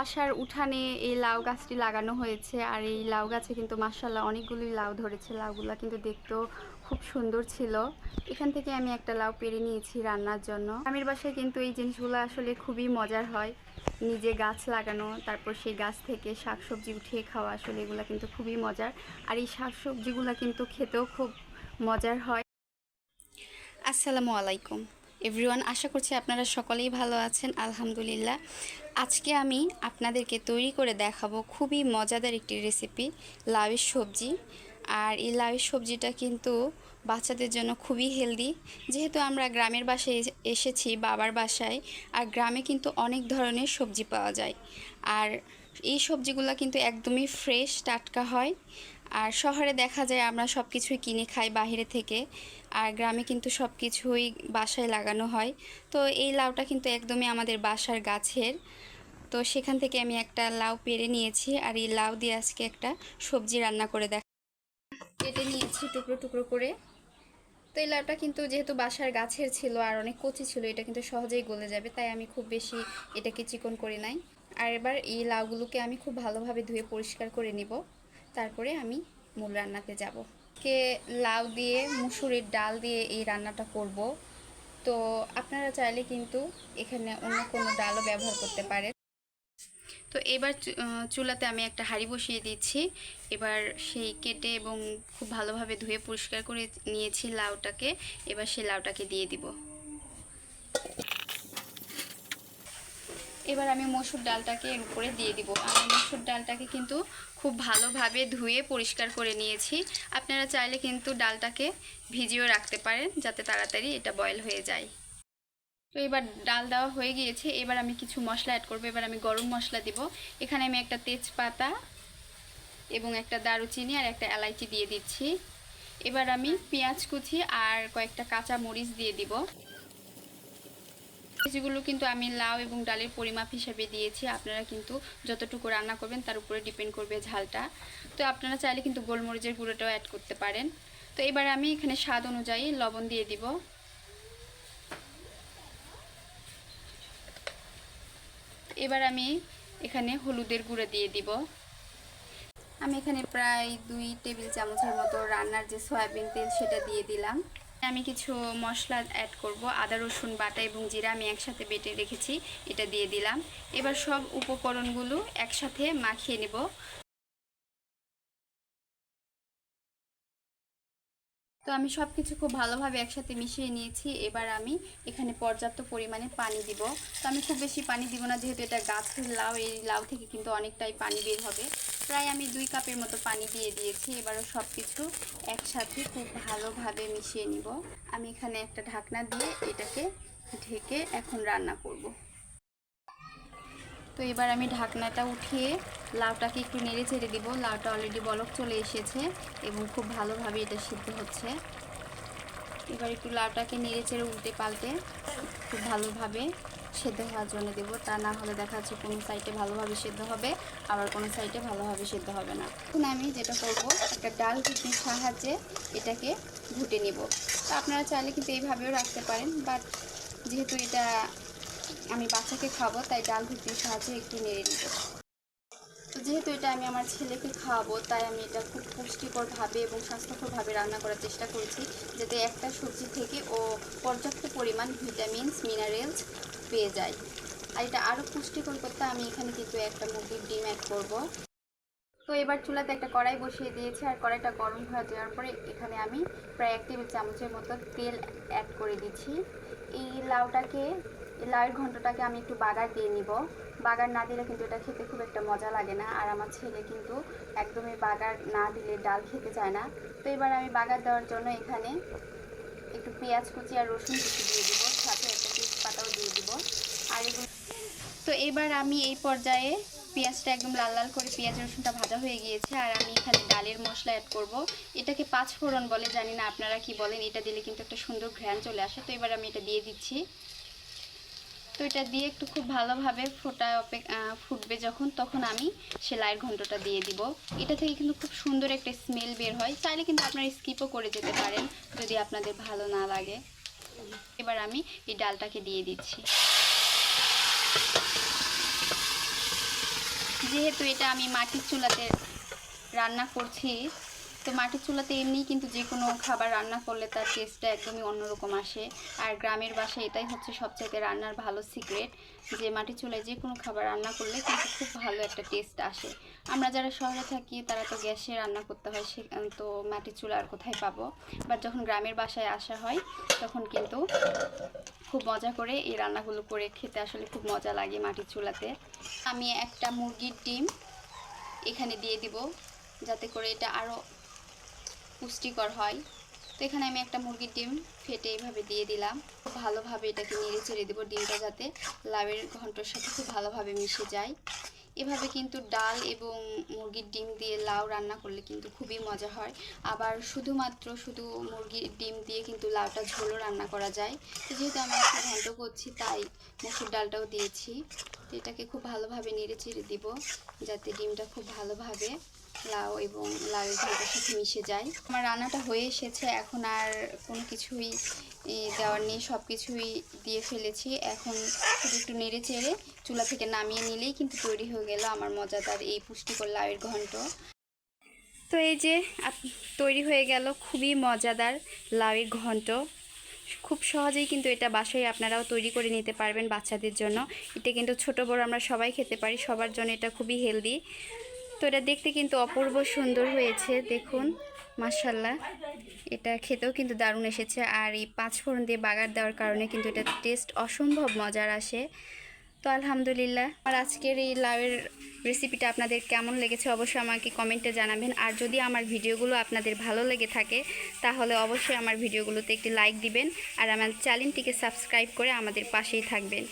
বাসার উঠানে এই লাউ গাছটি লাগানো হয়েছে আর এই লাউ গাছে কিন্তু মাসাল্লাহ অনেকগুলোই লাউ ধরেছে। লাউগুলো কিন্তু দেখতেও খুব সুন্দর ছিল। এখান থেকে আমি একটা লাউ পেরে নিয়েছি রান্নার জন্য। আমির বাসায় কিন্তু এই জিনিসগুলো আসলে খুবই মজার হয়। নিজে গাছ লাগানো, তারপর সেই গাছ থেকে শাকসবজি উঠিয়ে খাওয়া আসলে এগুলো কিন্তু খুবই মজার। আর এই শাকসবজিগুলো কিন্তু খেতেও খুব মজার হয়। আসসালামু আলাইকুম। এভরিওয়ান আশা করছি আপনারা সকলেই ভালো আছেন, আলহামদুলিল্লাহ। আজকে আমি আপনাদেরকে তৈরি করে দেখাবো খুবই মজাদার একটি রেসিপি লাউয়ের সবজি। আর এই লাউয়ের সবজিটা কিন্তু বাচ্চাদের জন্য খুবই হেলদি যেহেতু আমরা গ্রামের বাসায় এসে- এসেছি, বাবার বাসায়, আর গ্রামে কিন্তু অনেক ধরনের সবজি পাওয়া যায়। আর এই সবজিগুলো কিন্তু একদমই ফ্রেশ টাটকা হয়। আর শহরে দেখা যায় আমরা সব কিছুই কিনে খাই বাইরে থেকে, আর গ্রামে কিন্তু সব কিছুই বাসায় লাগানো হয়। তো এই লাউটা কিন্তু একদমই আমাদের বাসার গাছের। তো সেখান থেকে আমি একটা লাউ পেরে নিয়েছি, আর এই লাউ দিয়ে আজকে একটা সবজি রান্না করে দেখ কেটে নিয়েছি টুকরো টুকরো করে। তো এই লাউটা কিন্তু যেহেতু বাসার গাছের ছিল আর অনেক কচি ছিল, এটা কিন্তু সহজেই গলে যাবে, তাই আমি খুব বেশি এটাকে চিকন করি নাই। আর এবার এই লাউগুলোকে আমি খুব ভালোভাবে ধুয়ে পরিষ্কার করে নিব। তারপরে আমি মূল রান্নাতে যাব। কে লাউ দিয়ে, মুসুরির ডাল দিয়ে এই রান্নাটা করব। তো আপনারা চাইলে কিন্তু এখানে অন্য কোনো ডালও ব্যবহার করতে পারেন। তো এবার চুলাতে আমি একটা হাঁড়ি বসিয়ে দিচ্ছি। এবার সেই কেটে এবং খুব ভালোভাবে ধুয়ে পরিষ্কার করে নিয়েছি লাউটাকে। এবার সেই লাউটাকে দিয়ে দিব। এবার আমি মসুর ডালটাকে এর উপরে দিয়ে দিব। আমি মসুর ডালটাকে কিন্তু খুব ভালোভাবে ধুয়ে পরিষ্কার করে নিয়েছি। আপনারা চাইলে কিন্তু ডালটাকে ভিজিয়েও রাখতে পারেন, যাতে তাড়াতাড়ি এটা বয়েল হয়ে যায়। তো এবার ডাল দেওয়া হয়ে গিয়েছে। এবার আমি কিছু মশলা অ্যাড করব। এবার আমি গরম মশলা দিব। এখানে আমি একটা তেজপাতা এবং একটা দারুচিনি আর একটা এলাইচি দিয়ে দিচ্ছি। এবার আমি পেঁয়াজ কুচি আর কয়েকটা কাঁচা মরিচ দিয়ে দিব। যেগুলো কিন্তু আমি লাউ এবং ডালের পরিমাপ হিসাবে দিয়েছি। আপনারা কিন্তু যতটুকু রান্না করবেন তার উপরে ডিপেন্ড করবে ঝালটা। তো আপনারা চাইলে কিন্তু গোলমরিচের গুঁড়োটাও অ্যাড করতে পারেন। তো এবার আমি এখানে স্বাদ অনুযায়ী লবণ দিয়ে দিব। এবার আমি এখানে হলুদের গুঁড়ো দিয়ে দিব। আমি এখানে প্রায় দুই টেবিল চামচের মতো রান্নার যে সয়াবিন তেল সেটা দিয়ে দিলাম। আমি কিছু মশলা অ্যাড করব, আদা, রসুন, বাটা এবং জিরা আমি একসাথে বেটে রেখেছি, এটা দিয়ে দিলাম। এবার সব উপকরণগুলো একসাথে মাখিয়ে নেব। তো আমি সব কিছু খুব ভালোভাবে একসাথে মিশিয়ে নিয়েছি। এবার আমি এখানে পর্যাপ্ত পরিমাণে পানি দিব। তো আমি খুব বেশি পানি দিব না, যেহেতু এটা গাছের লাউ, এই লাউ থেকে কিন্তু অনেকটাই পানি বের হবে। প্রায় আমি দুই কাপের মতো পানি দিয়ে দিয়েছি। এবারও সব কিছু একসাথে খুব ভালোভাবে মিশিয়ে নিব। আমি এখানে একটা ঢাকনা দিয়ে এটাকে ঢেকে এখন রান্না করব। তো এবার আমি ঢাকনাটা উঠিয়ে লাউটাকে একটু নেড়ে চেড়ে দিব। লাউটা অলরেডি বলক চলে এসেছে এবং খুব ভালোভাবে এটা সিদ্ধ হচ্ছে। এবার একটু লাউটাকে নেড়ে চেড়ে উল্টে পাল্টে খুব ভালোভাবে সেদ্ধ হওয়ার জন্য দেবো। তা না হলে দেখা যাচ্ছে কোনো সাইডে ভালোভাবে সেদ্ধ হবে, আবার কোনো সাইডে ভালোভাবে সেদ্ধ হবে না। এখন আমি যেটা করব, একটা ডাল ঘুটনির সাহায্যে এটাকে ঘুটে নিব। তো আপনারা চাইলে কিন্তু এইভাবেও রাখতে পারেন বাট যেহেতু এটা আমি বাচ্চাকে খাব, তাই ডাল ঘুটনির সাহায্যে একটু নেড়ে নিব। তো যেহেতু এটা আমি আমার ছেলেকে খাওয়াবো, তাই আমি এটা খুব পুষ্টিকরভাবে এবং স্বাস্থ্যকরভাবে রান্না করার চেষ্টা করেছি, যাতে একটা সবজি থেকে ও পর্যাপ্ত পরিমাণ ভিটামিনস, মিনারেলস পেয়ে যায়। আর এটা আরও পুষ্টিকর করতে আমি এখানে কিন্তু একটা মুরগির ডিম অ্যাড করব। তো এবার চুলাতে একটা কড়াই বসিয়ে দিয়েছি, আর কড়াইটা গরম হয়ে দেওয়ার পরে এখানে আমি প্রায় এক টেবিল চামচের মতো তেল অ্যাড করে দিচ্ছি। এই লাউটাকে লাউয়ের ঘন্টটাকে আমি একটু বাগার দিয়ে নিব। বাগার না দিলে কিন্তু এটা খেতে খুব একটা মজা লাগে না। আর আমার ছেলে কিন্তু একদমই বাগার না দিলে ডাল খেতে চায় না। তো এবার আমি বাগার দেওয়ার জন্য এখানে একটু পেঁয়াজ কুচি আর রসুন কুচি দিয়ে দিব। সাথে একটা তেজপাতাও দিয়ে দিব। আর তো এবার আমি এই পর্যায়ে পেঁয়াজটা একদম লাল লাল করে পেঁয়াজ রসুনটা ভাজা হয়ে গিয়েছে। আর আমি এখানে ডালের মশলা অ্যাড করব। এটাকে পাঁচ ফোড়ন বলে, জানি না আপনারা কি বলেন, এটা দিলে কিন্তু একটা সুন্দর ঘ্রাণ চলে আসে। তো এবার আমি এটা দিয়ে দিচ্ছি। তো এটা দিয়ে একটু খুব ভালোভাবে ফোটা ফুটবে যখন, তখন আমি সেলাইয়ের ঘন্টটা দিয়ে দিব। এটা থেকে কিন্তু খুব সুন্দর একটা স্মেল বের হয়। চাইলে কিন্তু আপনারা স্কিপও করে যেতে পারেন যদি আপনাদের ভালো না লাগে। এবার আমি এই ডালটাকে দিয়ে দিচ্ছি। যেহেতু এটা আমি মাটির চুলাতে রান্না করছি তো মাটির চুলাতে এমনি কিন্তু যে কোনো খাবার রান্না করলে তার টেস্টটা একদমই অন্যরকম আসে। আর গ্রামের বাসায় এটাই হচ্ছে সবচাইতে রান্নার ভালো সিক্রেট যে মাটির চুলায় যে কোনো খাবার রান্না করলে কিন্তু খুব ভালো একটা টেস্ট আসে। আমরা যারা শহরে থাকি, তারা তো গ্যাসে রান্না করতে হয়, সে তো মাটির চুলা আর কোথায় পাবো? বাট যখন গ্রামের বাসায় আসা হয়, তখন কিন্তু খুব মজা করে এই রান্নাগুলো করে খেতে আসলে খুব মজা লাগে মাটির চুলাতে। আমি একটা মুরগির ডিম এখানে দিয়ে দিব, যাতে করে এটা আরও পুষ্টিকর হয়। তো এখানে আমি একটা মুরগির ডিম ফেটে এইভাবে দিয়ে দিলাম। খুব ভালোভাবে এটাকে নেড়ে চেড়ে দেবো ডিমটা যাতে লাউয়ের ঘন্টর সাথে খুব ভালোভাবে মিশে যায়। এভাবে কিন্তু ডাল এবং মুরগির ডিম দিয়ে লাউ রান্না করলে কিন্তু খুবই মজা হয়। আবার শুধুমাত্র শুধু মুরগির ডিম দিয়ে কিন্তু লাউটা ঝোলও রান্না করা যায়। যেহেতু আমি একটা ঘন্ট করছি, তাই মুসুর ডালটাও দিয়েছি। তো এটাকে খুব ভালোভাবে নেড়ে চেড়ে দিব যাতে ডিমটা খুব ভালোভাবে লাউ এবং লাউয়ের ঘণ্টার সাথে মিশে যায়। আমার রান্নাটা হয়ে এসেছে, এখন আর কোনো কিছুই দেওয়ার নেই সব কিছুই দিয়ে ফেলেছি। এখন শুধু একটু নেড়ে চেড়ে চুলা থেকে নামিয়ে নিলেই কিন্তু তৈরি হয়ে গেল আমার মজাদার এই পুষ্টিকর লাউয়ের ঘন্ট। তো এই যে তৈরি হয়ে গেল খুবই মজাদার লাউয়ের ঘন্ট। খুব সহজেই কিন্তু এটা বাসায় আপনারাও তৈরি করে নিতে পারবেন বাচ্চাদের জন্য। এটা কিন্তু ছোট বড় আমরা সবাই খেতে পারি, সবার জন্য এটা খুবই হেলদি। তো এটা দেখতে কিন্তু অপূর্ব সুন্দর হয়েছে, দেখুন মাশাল্লাহ এটা খেতেও কিন্তু দারুণ এসেছে, আর এই পাঁচ ফোড়ন দিয়ে বাগার দেওয়ার কারণে কিন্তু এটা টেস্ট অসম্ভব মজার আসে। তো আলহামদুলিল্লাহ, আর আজকের এই লাউয়ের রেসিপিটা আপনাদের কেমন লেগেছে অবশ্যই আমাকে কমেন্টে জানাবেন। আর যদি আমার ভিডিওগুলো আপনাদের ভালো লেগে থাকে, তাহলে অবশ্যই আমার ভিডিওগুলোতে একটি লাইক দিবেন, আর আমার চ্যানেলটিকে সাবস্ক্রাইব করে আমাদের পাশেই থাকবেন।